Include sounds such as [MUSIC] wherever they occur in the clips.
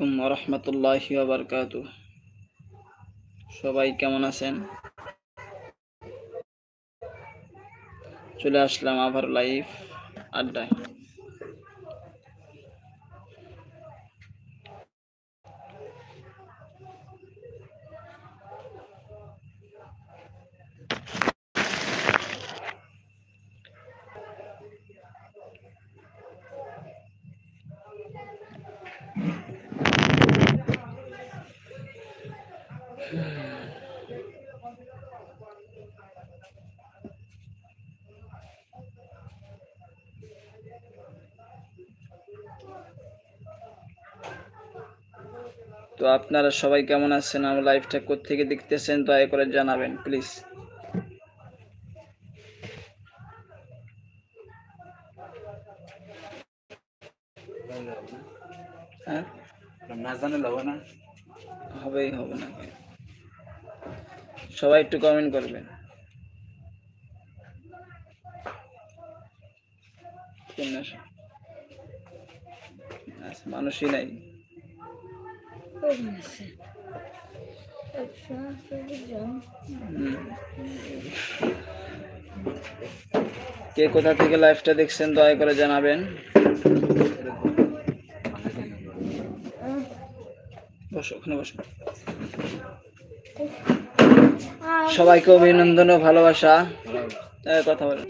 রহমতুল্লাহ বারকাত সবাই কেমন আছেন? চলে আসলাম আবার লাইভ আড্ডায়। তো আপনারা সবাই কেমন আছেন? আমার লাইভটা কোথেকে দেখতেছেন? দয়া করে জানাবেন প্লিজ হ্যাঁ? না জানলে হবে না। হবেই হবে না সবাই একটু কমেন্ট করবেন। আচ্ছা, মানুষই নাই। কে কোথা থেকে লাইভটা দেখছেন, দয়া করে জানাবেন। বসো, ওখানে বসো। সবাইকে অভিনন্দন ও ভালোবাসা। কথা বলেন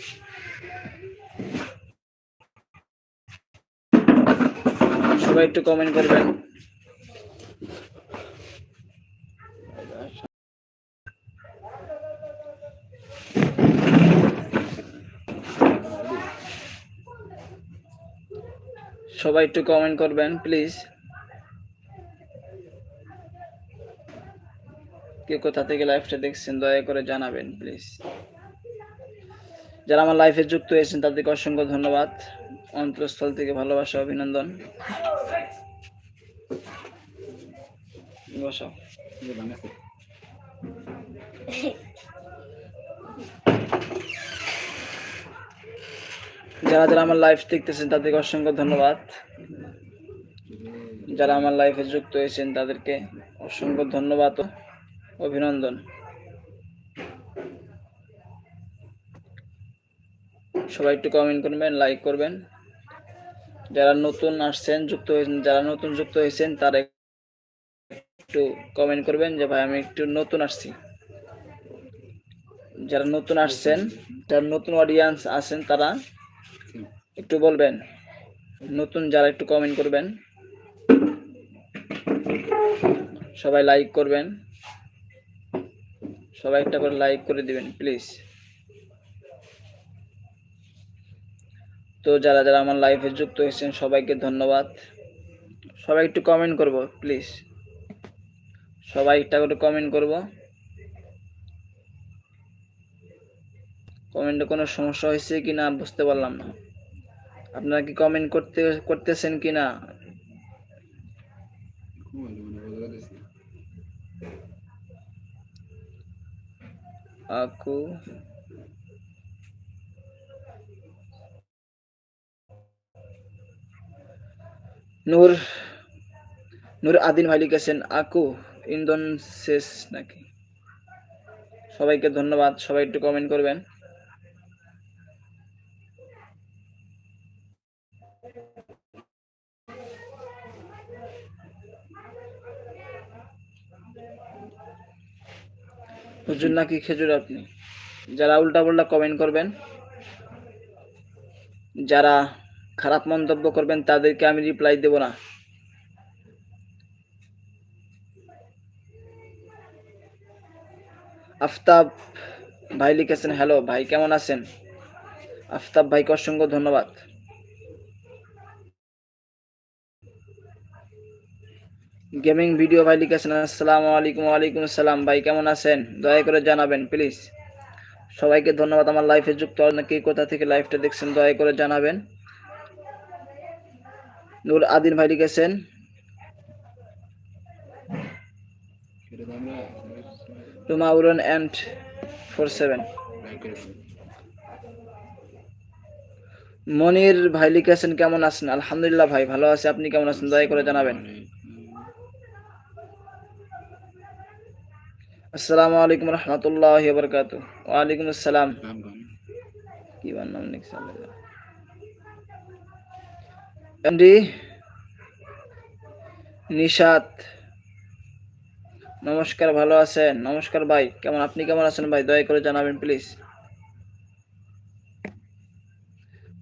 সবাই একটু কমেন্ট করবেন। সবাই একটু কমেন্ট করবেন প্লিজ কে কোথা থেকে লাইভটা দেখছেন, দয়া করে জানাবেন প্লিজ যারা আমার লাইফে যুক্ত হয়েছেন, তাদেরকে অসংখ্য ধন্যবাদ। অন্তরস্থল থেকে ভালোবাসা, অভিনন্দন। বসাও [LAUGHS] যারা যারা আমার লাইফ দেখতেছেন, তাদেরকে অসংখ্য ধন্যবাদ। যারা আমার লাইফে যুক্ত হয়েছেন, তাদেরকে অসংখ্য ধন্যবাদ ও অভিনন্দন। সবাই একটু কমেন্ট করবেন লাইক করবেন। যারা নতুন আসছেন, যুক্ত হয়েছেন, যারা নতুন যুক্ত হয়েছেন, তারা একটু কমেন্ট করবেন যে, ভাই, আমি একটু নতুন আসছি। যারা নতুন আসছেন, যারা নতুন অডিয়েন্স আছেন, তারা একটু বলবেন, নতুন যারা একটু কমেন্ট করবেন, সবাই লাইক করবেন, সবাই একটা করে লাইক করে দিবেন প্লিজ তো যারা যারা আমার লাইফে যুক্ত হয়েছেন, সবাইকে ধন্যবাদ। সবাই একটু কমেন্ট করব প্লিজ সবাই একটা করে কমেন্ট করব। কমেন্টে কোনো সমস্যা হয়েছে কি না বুঝতে পারলাম না। আপনারা কি কমেন্ট করতে, করতেছেন কি না আকু। নূর নূর আদিন ভাই লিখেছেন, আকু ইন্দন শেষ নাকি? সবাইকে ধন্যবাদ, সবাই একটু কমেন্ট করবেন। হুজুর নাকি খেজুর আপনি? যারা উল্টা পাল্টা কমেন্ট করবেন, যারা খারাপ মন্তব্য করবেন, তাদেরকে আমি রিপ্লাই দেব না। আফতাব ভাই লিখেছেন হ্যালো ভাই, কেমন আছেন? আফতাব ভাইকে অসংখ্য ধন্যবাদ। গেমিং ভিডিও ভাই লিখেছেন আসসালামু আলাইকুম ওয়ালাইকুম আসসালাম ভাই কেমন আছেন? দয়া করে জানাবেন প্লিজ সবাইকে ধন্যবাদ, আমার লাইফে যুক্ত নাকি কোথা থেকে লাইভটা দেখছেন, দয়া করে জানাবেন। নুর আদিন ভাই লিখেছেন, রুমা উরন অ্যান্ড ফোর সেভেন মনির ভাই লিখেছেন, কেমন আছেন? আলহামদুলিল্লাহ ভাই, ভালো আছে। আপনি কেমন আছেন? দয়া করে জানাবেন। আসসালামু আলাইকুম রহমতুল্লাহ বরকাত ওয়ালাইকুম আসসালাম। কি বার নাম লিখছে এমডি নিশাত। নমস্কার ভালো আছেন? নমস্কার ভাই কেমন? আপনি কেমন আছেন ভাই? দয়া করে জানাবেন প্লিজ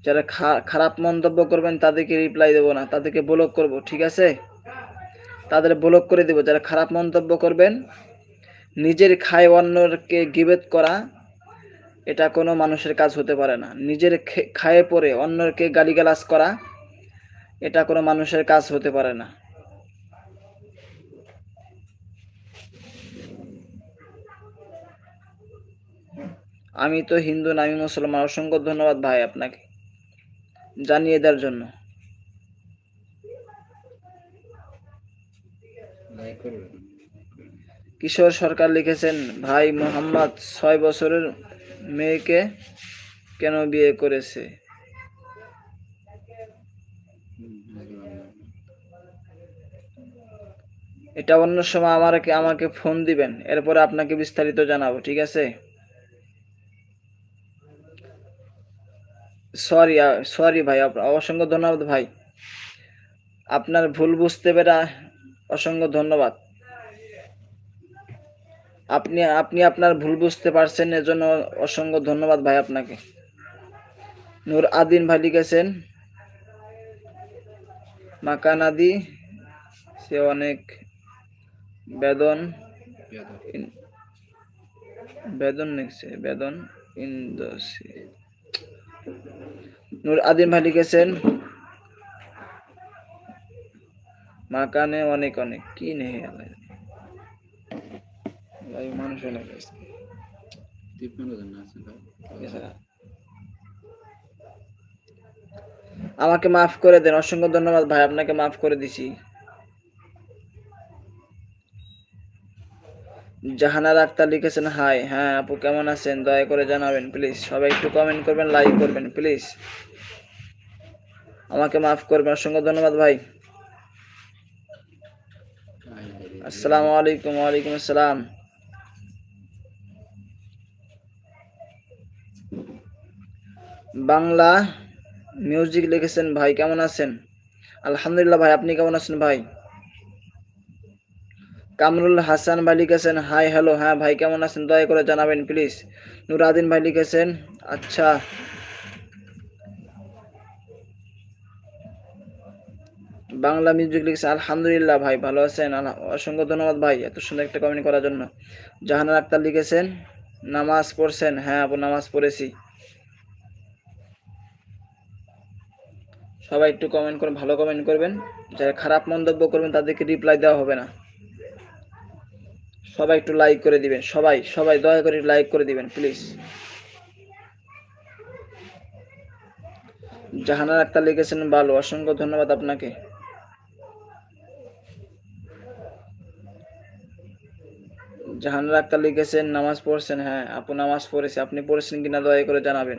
যারা খারাপ মন্তব্য করবেন তাদেরকে রিপ্লাই দেবো না। তাদেরকে ব্লক করব ঠিক আছে? তাদের ব্লক করে দেব। যারা খারাপ মন্তব্য করবেন নিজের খায় অন্যকে গিবেত করা, এটা কোনো মানুষের কাজ হতে পারে না। নিজের খায়ে পরে অন্যকে গালিগালাজ করা, এটা কোনো মানুষের কাজ হতে পারে না। আমি তো হিন্দু, না, আমি মুসলমান। অসংখ্য ধন্যবাদ ভাই আপনাকে জানিয়ে দেওয়ার জন্য। কিশোর সরকার লিখেছেন, ভাই মোহাম্মদ ছয় বছরের মেয়েকে কেন বিয়ে করেছে? এটা অন্য সময় আমাকে আমাকে ফোন দিবেন, এরপরে আপনাকে বিস্তারিত জানাব, ঠিক আছে? সরি সরি ভাই অসংখ্য ধন্যবাদ ভাই। আপনার ভুল বুঝতে পেরে অসংখ্য ধন্যবাদ। আপনি আপনি আপনার ভুল বুঝতে পারছেন, এজন্য অসংখ্য ধন্যবাদ ভাই আপনাকে। নূর আদিন ভাই লিখেছেন মাকানাদি সে অনেক বেদন বেদন লিখছে Bedouin in the sea Noor Adim ভাই লিখেছেন, মাকানে অনেক অনেক, কি নেই আল্লাহ? মানুষ। আমাকে মাফ করে দেন অসংখ্য ধন্যবাদ ভাই আপনাকে মাফ করে দিছি। জাহানার আক্তার লিখেছেন হাই হ্যাঁ আপু কেমন আছেন? দয়া করে জানাবেন প্লিজ সবাই একটু কমেন্ট করবেন লাইক করবেন প্লিজ আমাকে মাফ করবেন অসংখ্য ধন্যবাদ ভাই। আসসালামু আলাইকুম ওয়ালাইকুম আসসালাম। বাংলা মিউজিক লিখেছেন ভাই, কেমন আছেন? আলহামদুলিল্লাহ ভাই, আপনি কেমন আছেন ভাই? কামরুল হাসান ভাই লিখেছেন হাই হ্যালো হ্যাঁ ভাই, কেমন আছেন? দয়া করে জানাবেন প্লিজ নুরাদিন ভাই লিখেছেন আচ্ছা। বাংলা মিউজিক লিখেছেন, আলহামদুলিল্লাহ ভাই, ভালো আছেন। অসংখ্য ধন্যবাদ ভাই, এত সুন্দর একটা কমেন্ট করার জন্য। জাহানার আক্তার লিখেছেন, নামাজ পড়ছেন। হ্যাঁ আপু, নামাজ পড়েছি। সবাই একটু কমেন্ট করে, ভালো কমেন্ট করবেন। যারা খারাপ মন্তব্য করবেন, তাদেরকে রিপ্লাই দেওয়া হবে না। সবাই একটু লাইক করে দিবেন, সবাই সবাই দয়া করে লাইক করে দিবেন প্লিজ জাহানার আক্তার লিখেছেন ভালো অসংখ্য ধন্যবাদ আপনাকে। জাহানার আক্তার লিখেছেন, নামাজ পড়ছেন হ্যাঁ আপু নামাজ পড়েছে, আপনি পড়েছেন কিনা দয়া করে জানাবেন।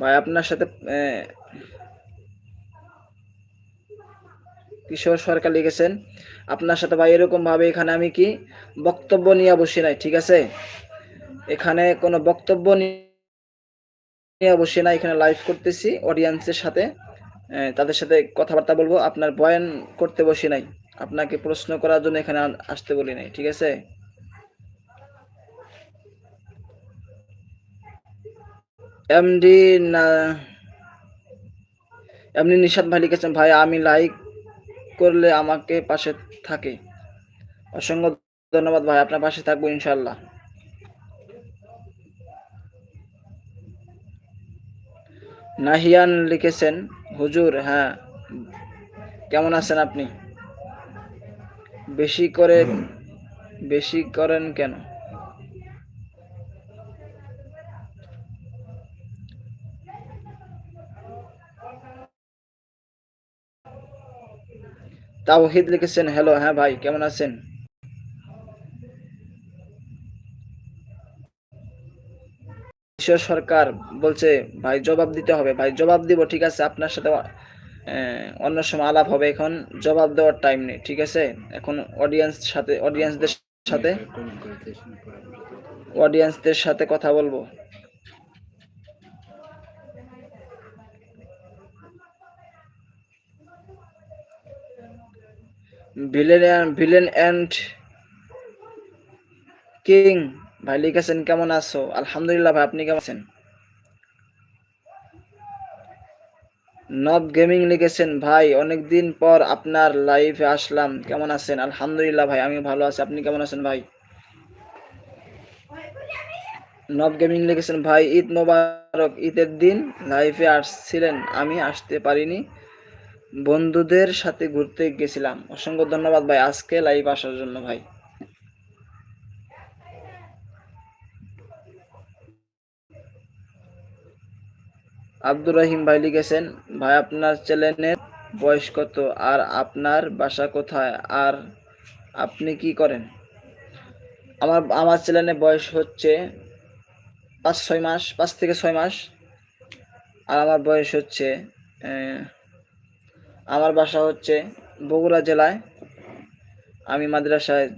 ভাই, আপনার সাথে কিশোর সরকার লিখেছেন, আপনার সাথে ভাই এরকম ভাবে এখানে আমি কি বক্তব্য নিয়ে বসি নাই, ঠিক আছে? এখানে কোনো বক্তব্য নিয়ে বসে না এখানে লাইভ করতেছি অডিয়েন্সের সাথে। তাদের সাথে কথাবার্তা বলব, আপনার বয়ান করতে বসি নাই। আপনাকে প্রশ্ন করার জন্য এখানে আসতে বলি নাই, ঠিক আছে? এমডি না এমনি নিশাদ ভাই লিখেছেন ভাই আমি লাইক করলে আমাকে পাশে থাকে। অসংখ্য ধন্যবাদ ভাই আপনার পাশে থাকব ইনশাল্লাহ নাহিয়ান লিখেছেন হুজুর হ্যাঁ কেমন আছেন আপনি? বেশি করে বেশি করেন কেন? তাওহিদ লিখেছেন, হ্যালো হ্যাঁ ভাই, কেমন আছেন? সরকার বলছে, ভাই, জবাব দিতে হবে। ভাই, জবাব দিব, ঠিক আছে, আপনার সাথে অন্য সময় আলাপ হবে এখন। জবাব দেওয়ার টাইম নেই, ঠিক আছে? এখন অডিয়েন্স সাথে অডিয়েন্সদের সাথে অডিয়েন্সদের সাথে কথা বলব। ভিলেন ভিলেন অ্যান্ড কিং ভাই লিখেছেন কেমন আছো? আলহামদুলিল্লাহ ভাই, আপনি কেমন আছেন? নব গেমিং লিখেছেন, ভাই, অনেকদিন পর আপনার লাইভে আসলাম। কেমন আছেন? আলহামদুলিল্লাহ ভাই আমি ভালো আছি। আপনি কেমন আছেন ভাই? নব গেমিং লিখেছেন, ভাই, ঈদ মোবারক, ঈদের দিন লাইভে আসছিলেন। আমি আসতে পারিনি। বন্ধুদের সাথে ঘুরতে গেছিলাম। অসংখ্য ধন্যবাদ ভাই, আজকে লাইভ আসার জন্য ভাই। আব্দুর রহিম ভাই লিখেছেন, ভাই, আপনার চ্যানেলের বয়স কত? আর আপনার বাসা কোথায়? আর আপনি কি করেন? আমার আমার চ্যানেলের বয়স হচ্ছে পাঁচ, ছয় মাস, পাঁচ থেকে ছয় মাস। আর আমার বয়স হচ্ছে আমার বাসা হচ্ছে বগুড়া জেলায়। আমি মাদ্রাসায়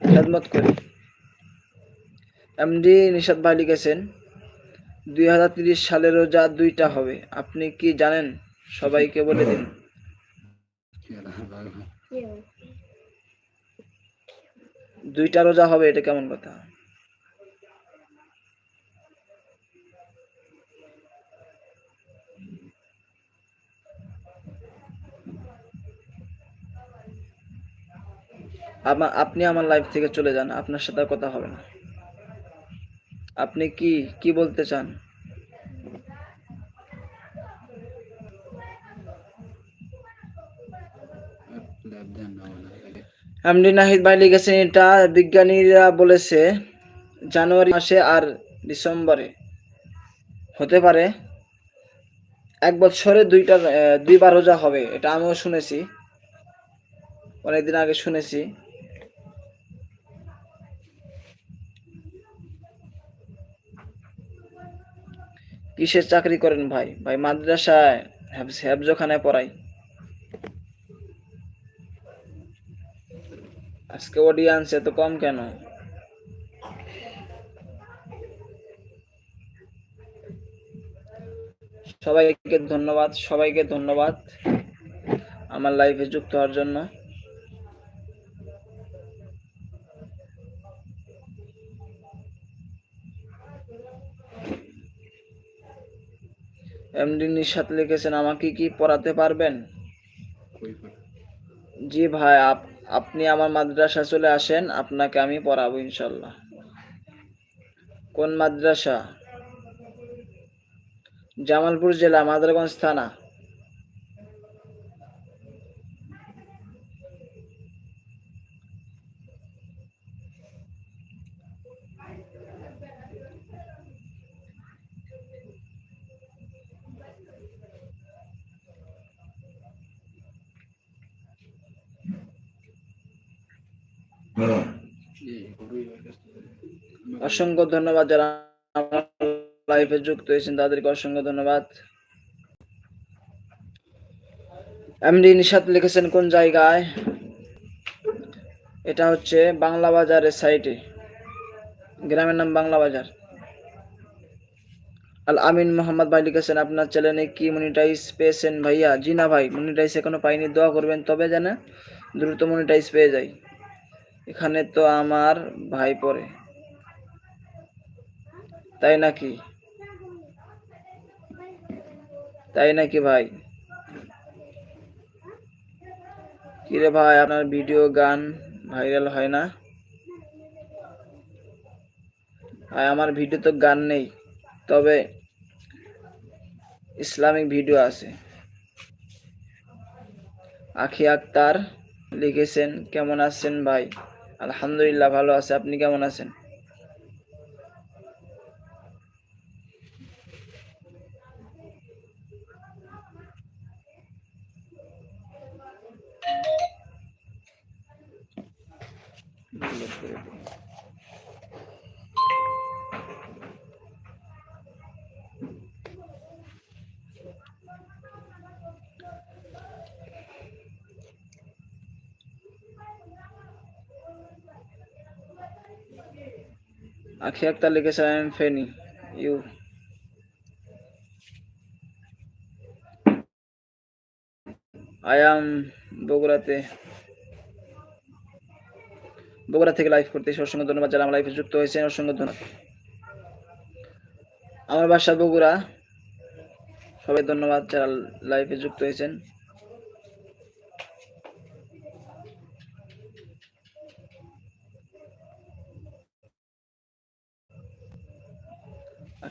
খেদমত করি। এমডি নিশাদ ভাই লিখেছেন দুই হাজার তিরিশ সালের রোজা দুইটা হবে। আপনি কি জানেন? সবাইকে বলে দিন। [LAUGHS] দুইটা রোজা হবে এটা কেমন কথা? আমা- আপনি আমার লাইফ থেকে চলে যান, আপনার সাথে কথা হবে না। আপনি কি কি বলতে চান। এমডি নাহিদ ভাই লিখেছেন, এটা বিজ্ঞানীরা বলেছে, জানুয়ারি মাসে আর ডিসেম্বরে হতে পারে। এক বছরে দুইটা দুইবার রোজা হবে, এটা আমিও শুনেছি। অনেকদিন আগে শুনেছি। কিসের চাকরি করেন ভাই? ভাই মাদ্রাসায় হ্যাবজখানায় পড়াই আজকে অডিয়েন্স এত কম কেন? সবাইকে ধন্যবাদ সবাইকে ধন্যবাদ আমার লাইফে যুক্ত হওয়ার জন্য। এমডি নিশাত লিখেছেন আমাকে কি পড়াতে পারবেন? জি ভাই আপ- আপনি আমার মাদ্রাসা চলে আসেন আপনাকে আমি পড়াবো ইনশাল্লাহ। কোন মাদ্রাসা? জামালপুর জেলা মাদারগঞ্জ থানা। অসংখ্য ধন্যবাদ যারা লাইফে যুক্ত হয়েছেন, তাদেরকে অসংখ্য ধন্যবাদ। এমডি নিশাত লিখেছেন, কোন জায়গায়? এটা হচ্ছে বাংলা বাজারের সাইটে গ্রামের নাম বাংলা বাজার। আল আমিন মোহাম্মদ ভাই লিখেছেন, আপনার চ্যানেলে কি মনিটাইজ পেয়েছেন ভাইয়া? জি না ভাই মনিটাইজ এখনও পাইনি, দোয়া করবেন। তবে যেন দ্রুত মনিটাইজ পেয়ে যাই। এখানে তো আমার ভাই পড়ে। তাই নাকি? তাই নাকি ভাই? কিরে ভাই, আপনার ভিডিও গান ভাইরাল হয় না? ভাই, আমার ভিডিও তো গান নেই, তবে ইসলামিক ভিডিও আছে। আখি আক্তার লিখেছেন, কেমন আছেন ভাই? আলহামদুলিল্লাহ, ভালো আছে। আপনি কেমন আছেন? আখি আক্তার লিখেছে I am Feni you I am বগুড়াতে, বগুড়া থেকে লাইভ করতে এসে অসংখ্য ধন্যবাদ যারা আমার লাইফে যুক্ত হয়েছে অসংখ্য ধন্যবাদ। আমার বাসা বগুড়া, সবাই ধন্যবাদ যারা লাইফে যুক্ত হয়েছেন।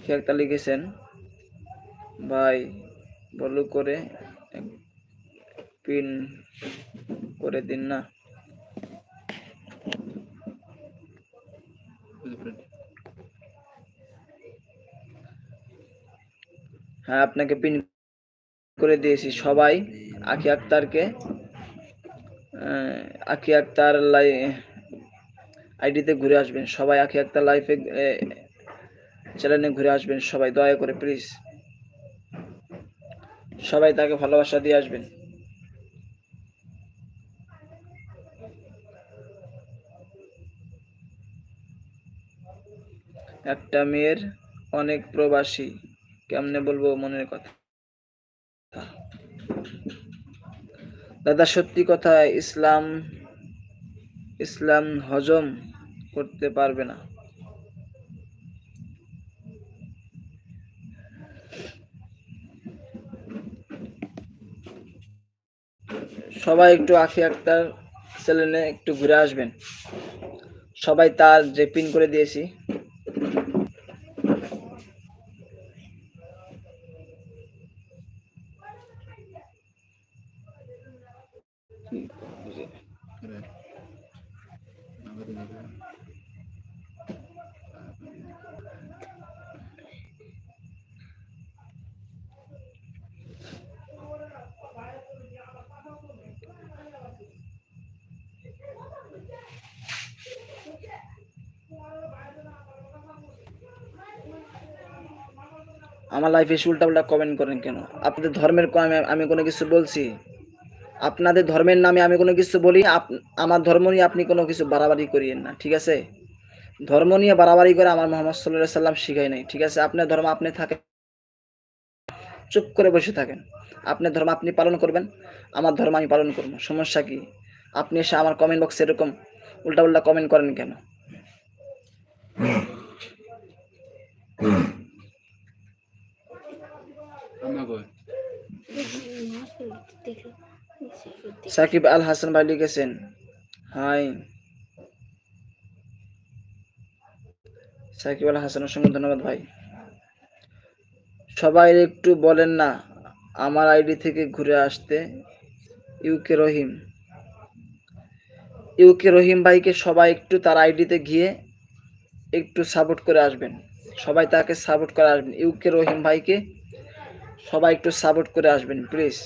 আখি একটা লিখেছেন। ভাই, বলু করে পিন করে দিন না। হ্যাঁ আপনাকে পিন করে দিয়েছি। সবাই, আখি আক্তারকে আখি আক্তার লাই আইডিতে ঘুরে আসবেন। সবাই আখি আক্তার লাইফে চ্যানেলে ঘুরে আসবেন, সবাই দয়া করে প্লিজ সবাই তাকে ভালোবাসা দিয়ে আসবেন। একটা মেয়ের অনেক প্রবাসী, কেমনে বলব মনের কথা? দাদা, সত্যি কথা, ইসলাম ইসলাম হজম করতে পারবে না। সবাই একটু আখি আক্তার চ্যানেলে একটু ঘুরে আসবেন। সবাই তার যে পিন করে দিয়েছি। আমার লাইফে এসে উল্টা উল্টা কমেন্ট করেন কেন? আপনাদের ধর্মের আমি আমি কোনো কিছু বলছি? আপনাদের ধর্মের নামে আমি কোনো কিছু বলি আমার ধর্ম নিয়ে আপনি কোনো কিছু বাড়াবাড়ি করিয়েন না, ঠিক আছে? ধর্ম নিয়ে বাড়াবাড়ি করে আমার মোহাম্মদ সাল্লাহ সাল্লাম শিখাই নাই, ঠিক আছে? আপনার ধর্ম আপনি থাকেন। চুপ করে বসে থাকেন। আপনার ধর্ম আপনি পালন করবেন, আমার ধর্ম আমি পালন করব। সমস্যা কি? আপনি এসে আমার কমেন্ট বক্সে এরকম উল্টা উল্টা কমেন্ট করেন কেন আমাকে সাকিব আল হাসান ভাই লিখেছেন, হাই। সাকিব আল হাসান অসংখ্য ধন্যবাদ ভাই। সবাই একটু বলেন না, আমার আইডি থেকে ঘুরে আসতে ইউকে রহিম। ইউকে রহিম ভাইকে সবাই একটু তার আইডিতে গিয়ে একটু সাপোর্ট করে আসবেন। সবাই তাকে সাপোর্ট করে আসবেন। ইউকে রহিম ভাইকে সবাই একটু সাপোর্ট করে আসবেন, প্লিজ।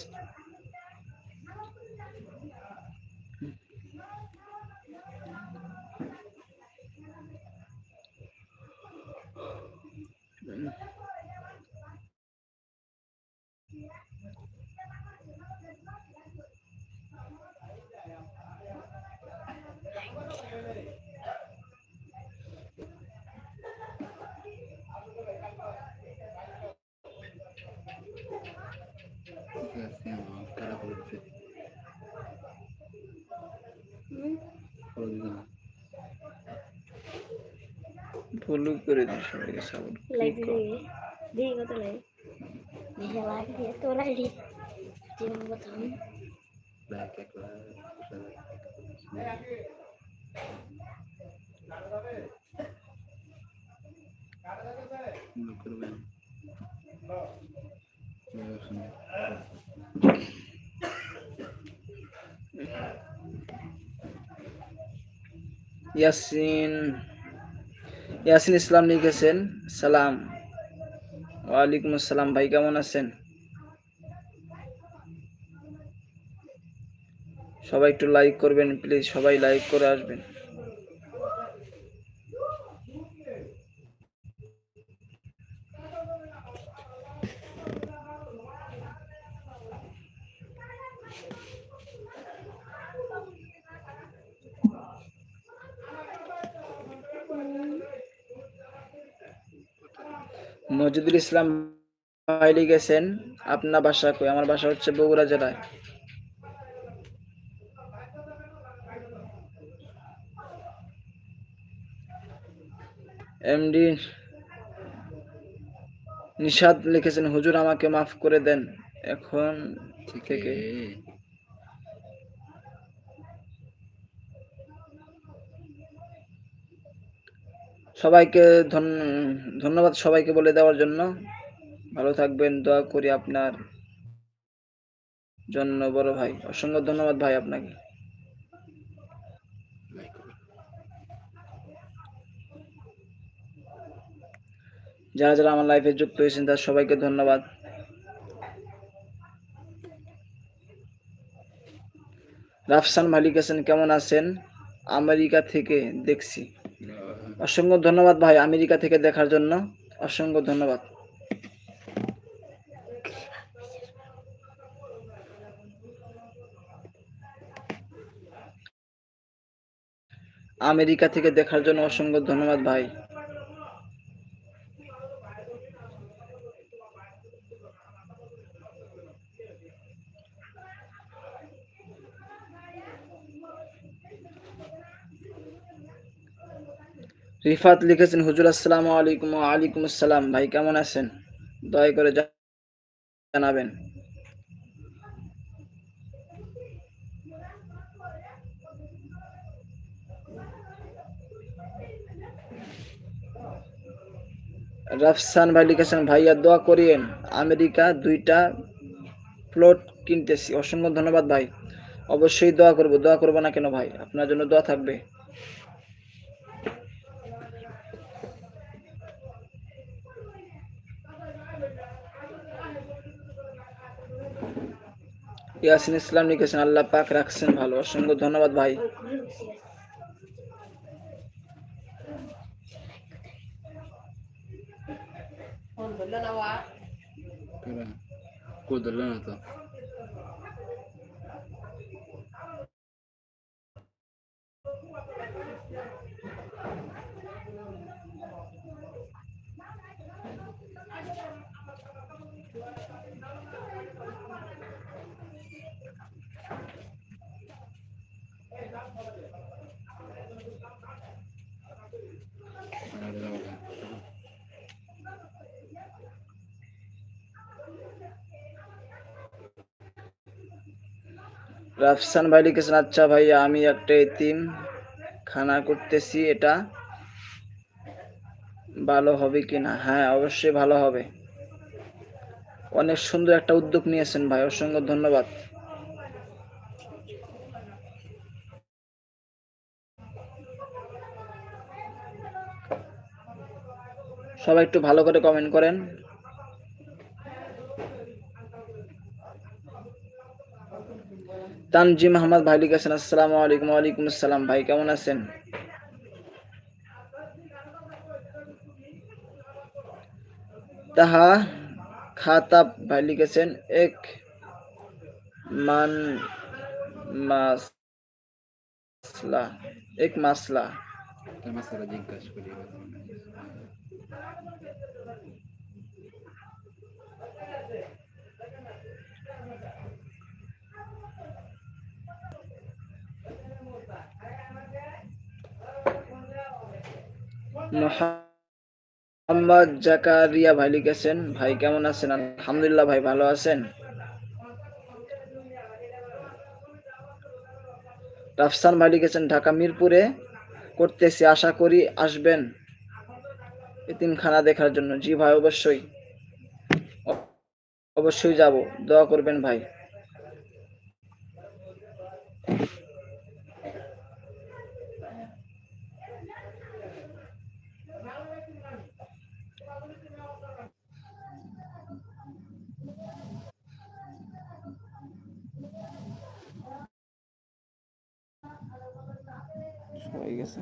ফলো করে দিন সবাইকে সাপোর্ট লাইভ দিয়ে দিয়ে কত লাইভ দিয়ে লাইভ দিয়ে তো লাইভ দিয়ে জীবন কথা ব্ল্যাক একলা মনে করবেন ইয়াসিন ইয়াসিন ইসলাম লিখেছেন সালাম। ওয়ালাইকুম আসসালাম ভাই, কেমন আছেন? সবাই একটু লাইক করবেন প্লিজ সবাই লাইক করে আসবেন। মজিদুল ইসলাম ভাই লিখেছেন আপনার বাসা কই? আমার বাসা হচ্ছে বগুড়া জেলায়। এমডি নিশাদ লিখেছেন হুজুর আমাকে মাফ করে দেন। এখন ঠিক থেকে সবাইকে ধন্য- ধন্যবাদ সবাইকে বলে দেওয়ার জন্য। ভালো থাকবেন, দোয়া করি আপনার জন্য, বড় ভাই। অসংখ্য ধন্যবাদ ভাই আপনাকে। যারা যারা আমার লাইফে যুক্ত হয়েছেন, তার সবাইকে ধন্যবাদ। রাফসান মালিক আছেন, কেমন আছেন? আমেরিকা থেকে দেখছি। অসংখ্য ধন্যবাদ ভাই আমেরিকা থেকে দেখার জন্য। অসংখ্য ধন্যবাদ। আমেরিকা থেকে দেখার জন্য অসংখ্য ধন্যবাদ ভাই। রিফাত লিখেছেন, হুজুর, আসসালামু আলাইকুম আলাইকুম আসসালাম। ভাই, কেমন আছেন? দয়া করে জানাবেন। রাফসান ভাই লিখেছেন, ভাইয়া, দোয়া করিয়েন, আমেরিকা দুইটা প্লট কিনতেছি। অসংখ্য ধন্যবাদ ভাই। অবশ্যই দোয়া করব দোয়া করব না কেন ভাই? আপনার জন্য দোয়া থাকবে। ইয়াসিন ইসলাম লিখেছেন আল্লাহ পাক রাখছেন ভালো। অসংখ্য ধন্যবাদ ভাই। ওই ঘরে বসে আছে কেন? কো ধরলো না তো? রাফসান ভাই লিখেছেন আচ্ছা ভাইয়া, আমি একটা এতিম, খানা করতেছি, এটা ভালো হবে কি না? হ্যাঁ অবশ্যই ভালো হবে। অনেক সুন্দর একটা উদ্যোগ নিয়েছেন ভাই, অসংখ্য ধন্যবাদ। সবাই একটু ভালো করে কমেন্ট করেন। তানজিম আহমদ ভাই লিখেছেন আসসালামু আলাইকুম ওয়ালাইকুম আসসালাম ভাই, কেমন আছেন? তাহা খাতাব ভাই লিখেছেন, এক মান মাসলা, এক মাসলা। সারা জিজ্ঞাসা করি। মোহাম্মদ জাকারিয়া ভাই লিখেছেন, ভাই কেমন আছেন? আলহামদুলিল্লাহ ভাই ভালো আছেন? রাফসান ভাই লিখেছেন, ঢাকা মিরপুরে করতেছি, আশা করি আসবেন এতিমখানা দেখার জন্য। জি ভাই, অবশ্যই। অবশ্যই যাব, দোয়া করবেন ভাই। সবাই গেছে।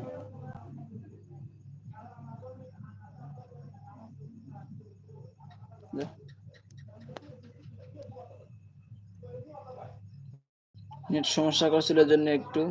নেট সমস্যা করছিল জন্য একটু।